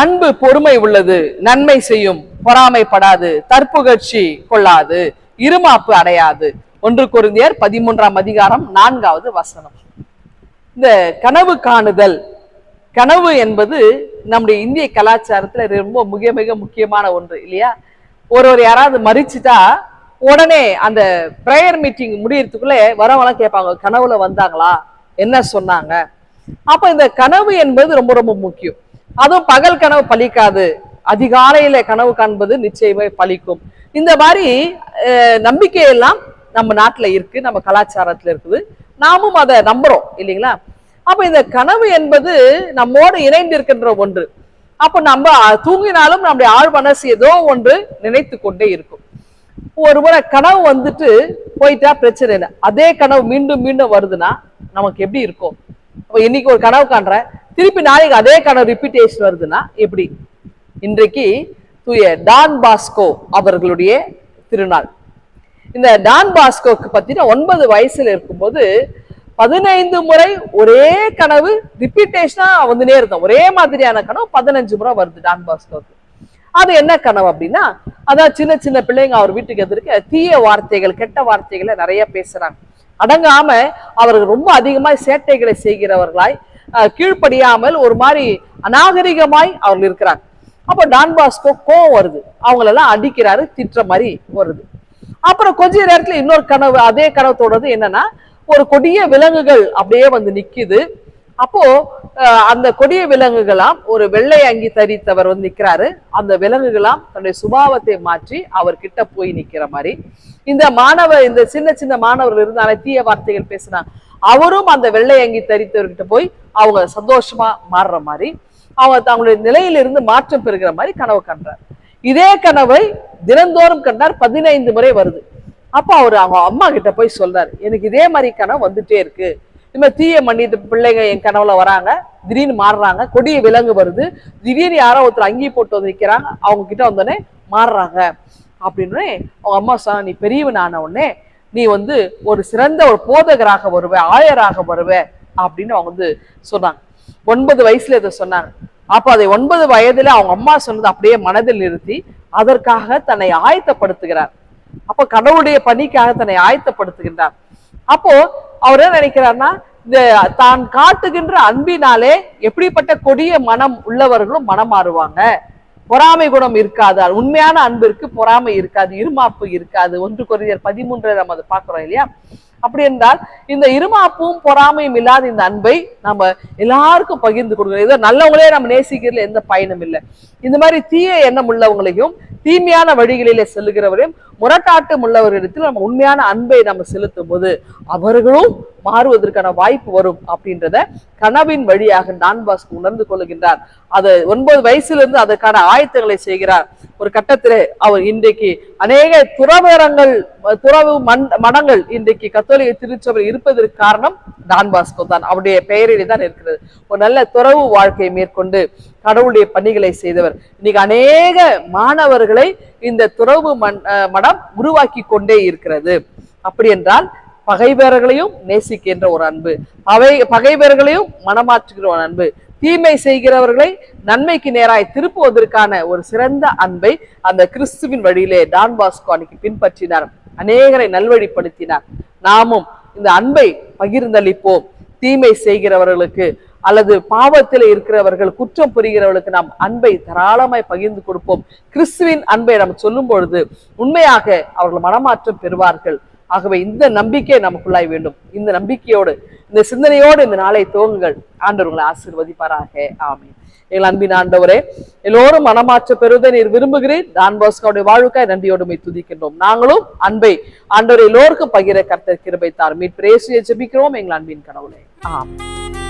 அன்பு பொறுமை உள்ளது நன்மை செய்யும் பொறாமைப்படாது தற்புகழ்ச்சி கொள்ளாது இருமாப்பு அடையாது. ஒன்று குருந்தியர் பதிமூன்றாம் அதிகாரம் நான்காவது வசனம். இந்த கனவு காணுதல் கனவு என்பது நம்முடைய இந்திய கலாச்சாரத்துல ரொம்ப மிக மிக முக்கியமான ஒன்று இல்லையா? ஒருவர் யாராவது மறிச்சுட்டா உடனே அந்த ப்ரேயர் மீட்டிங் முடியறதுக்குள்ளே வரவங்களாம் கேட்பாங்க கனவுல வந்தாங்களா? என்ன சொன்னாங்க? அப்ப இந்த கனவு என்பது ரொம்ப ரொம்ப முக்கியம். அதுவும் பகல் கனவு பலிக்காது அதிகாலையில கனவு காண்பது நிச்சயமே பலிக்கும் இந்த மாதிரி அஹ், நம்பிக்கையெல்லாம் நம்ம நாட்டுல இருக்கு நம்ம கலாச்சாரத்துல இருக்குது. நாமும் அதை நம்புறோம் இல்லைங்களா? அப்ப இந்த கனவு என்பது நம்மோடு இணைந்து இருக்கின்ற ஒன்று. அப்ப நம்ம தூங்கினாலும் நம்முடைய ஆழ் மனசு ஏதோ ஒன்று நினைத்து கொண்டே இருக்கும். ஒரு முறை கனவு வந்துட்டு போயிட்டா பிரச்சனை இல்லை. அதே கனவு மீண்டும் மீண்டும் வருதுன்னா நமக்கு எப்படி இருக்கும்? அப்ப இன்னைக்கு ஒரு கனவு காண்றேன். திருப்பி நாளைக்கு அதே கனவு ரிப்பீட்டேஷன் வருதுன்னா எப்படி? இன்றைக்கு தூய டான் பாஸ்கோ அவர்களுடைய திருநாள். இந்த டான் பாஸ்கோக்கு பத்தின ஒன்பது வயசுல இருக்கும்போது பதினைந்து முறை ஒரே கனவு ரிப்பீட்டேஷனா வந்துனே இருந்தோம். ஒரே மாதிரியான கனவு பதினஞ்சு முறை வருது டான் பாஸ்கோக்கு. அது என்ன கனவு அப்படின்னா அதான் சின்ன சின்ன பிள்ளைங்க அவர் வீட்டுக்கு எதிர்க்க தீய வார்த்தைகள் கெட்ட வார்த்தைகளை நிறைய பேசுறாங்க. அடங்காம அவர்கள் ரொம்ப அதிகமாய் சேட்டைகளை செய்கிறவர்களாய் கீழ்ப்படியாமல் ஒரு மாதிரி அநாகரிகமாய் அவர்கள் இருக்கிறாங்க. அப்போ டான் பாஸ்கோ கோவம் வருது. அவங்களெல்லாம் அடிக்கிறாரு திட்டுற மாதிரி வருது. அப்புறம் கொஞ்ச நேரத்துல இன்னொரு கனவு அதே கனவு தொடர்ந்து என்னன்னா ஒரு கொடிய விலங்குகள் அப்படியே வந்து நிக்குது. அப்போ அஹ், அந்த கொடிய விலங்குகளாம் ஒரு வெள்ளை அங்கி தரித்தவர் வந்து நிக்கிறாரு. அந்த விலங்குகளாம் தன்னுடைய சுபாவத்தை மாற்றி அவர் கிட்ட போய் நிக்கிற மாதிரி. இந்த மாணவர் இந்த சின்ன சின்ன மாணவர்கள் இருந்தாங்க தீய வார்த்தைகள் பேசினாங்க அவரும் அந்த வெள்ளை அங்கி தரித்தவர்கிட்ட போய் அவங்க சந்தோஷமா மாறுற மாதிரி அவங்க தங்களுடைய நிலையிலிருந்து மாற்றம் பெறுகிற மாதிரி கனவு கண்டார். இதே கனவை தினந்தோறும் கண்டார் பதினைந்து முறை வருது. அப்போ அவர் அவங்க அம்மா கிட்ட போய் சொல்றாரு எனக்கு இதே மாதிரி கனவு வந்துட்டே இருக்கு. இந்த தீய மன்னித்து பிள்ளைங்க என் கனவுல வராங்க திடீர்னு மாறுறாங்க கொடிய விலங்கு வருது திடீர்னு யாரோ ஒருத்தர் அங்கி போட்டு வந்து நிக்கிறாங்க அவங்க கிட்ட வந்தோடனே மாறுறாங்க. அப்படின்னு அவங்க அம்மா சொன்ன நீ பெரியவன் ஆன உடனே நீ வந்து ஒரு சிறந்த ஒரு போதகராக வருவ ஆயராக வருவ அப்படின்னு அவங்க வந்து சொன்னாங்க. ஒன்பது வயசுல இதை சொன்னாங்க. அப்போ அதை ஒன்பது வயதுல அவங்க அம்மா சொன்னது அப்படியே மனதில் நிறுத்தி அதற்காக தன்னை ஆயத்தப்படுத்துகிறார். அப்போ கடவுளுடைய பணிக்காக தன்னை ஆயத்தப்படுத்துகின்றார். அப்போ அவர் என்ன நினைக்கிறார்னா இந்த தான் காட்டுகின்ற அன்பினாலே எப்படிப்பட்ட கொடிய மனம் உள்ளவர்களும் மனம் மாறுவாங்க பொறாமை குணம் இருக்காது. உண்மையான அன்பிற்கு பொறாமை இருக்காது இருமாப்பு இருக்காது. ஒன்று கொரியர் பதிமூன்று நம்ம அதை பார்க்குறோம் இல்லையா? அப்படி என்றால் இந்த இருமாப்பும் பொறாமையும் இல்லாத இந்த அன்பை நம்ம எல்லாருக்கும் பகிர்ந்து கொடுக்கணும். ஏதோ நல்லவங்களே நம்ம நேசிக்கிறதுல எந்த பயனும் இல்லை. இந்த மாதிரி தீய எண்ணம் உள்ளவங்களையும் தீமையான வழிகளிலே செல்லுகிறவரையும் முரட்டாட்டம் உள்ளவர்களிடத்தில் நம்ம உண்மையான அன்பை நம்ம செலுத்தும் போது அவர்களும் மாறுவதற்கான வாய்ப்பு வரும் அப்படின்றத கனவின் வழியாக டான் பாஸ்க் உணர்ந்து கொள்கின்றார். அது ஒன்பது வயசுல இருந்து அதற்கான ஆயத்தங்களை செய்கிறார். ஒரு கட்டத்திலே அவர் இன்றைக்கு அநேக துறவரங்கள் துறவு மண் மடங்கள் இன்றைக்கு கத்தோலிக திருச்சபை இருப்பதற்கு காரணம் டான் பாஸ்கோ தான். அவருடைய பெயரிலே தான் இருக்கிறது. ஒரு நல்ல துறவு வாழ்க்கையை மேற்கொண்டு கடவுளுடைய பணிகளை செய்தவர். இன்னைக்கு அநேக மாணவர்களை இந்த துறவு மண் அஹ் மடம் உருவாக்கி கொண்டே இருக்கிறது. அப்படி என்றால் பகைவர்களையும் நேசிக்கின்ற ஒரு அன்பு. அவை பகைவர்களையும் மனமாற்றுகிற ஒரு அன்பு. தீமை செய்கிறவர்களை நன்மைக்கு நேராய் திருப்புவதற்கான ஒரு சிறந்த அன்பை அந்த கிறிஸ்துவின் வழியிலே டான் பாஸ்கோ அன்னைக்கு பின்பற்றினார். அநேகரை நல்வழிப்படுத்தினார். நாமும் இந்த அன்பை பகிர்ந்தளிப்போம். தீமை செய்கிறவர்களுக்கு அல்லது பாவத்தில் இருக்கிறவர்கள் குற்றம் புரிகிறவர்களுக்கு நாம் அன்பை தாராளமாய் பகிர்ந்து கொடுப்போம். கிறிஸ்துவின் அன்பை நாம் சொல்லும் பொழுது உண்மையாக அவர்கள் மனமாற்றம் பெறுவார்கள். ஆகவே இந்த நம்பிக்கை நமக்குள்ளாய் வேண்டும். இந்த நம்பிக்கையோடு இந்த சிந்தனையோடு இந்த நாளை துவங்குங்கள். ஆண்டவர் உங்களை ஆசீர்வதிப்பாராக. ஆமென். எங்கள் அன்பின் ஆண்டவரே எல்லோரும் மனமாற்ற பெறுவதை நீர் விரும்புகிறேன் டான் பாஸ்கோடைய வாழ்வுக்காய் நன்றியோடுமை துதிக்கின்றோம். நாங்களும் அன்பை ஆண்டவர் எல்லோருக்கும் பகிர கர்த்தர் கிருபை தார் மீட் பிரேசியை ஜெபிக்கிறோம். எங்கள் அன்பின் கடவுளே. ஆமென்.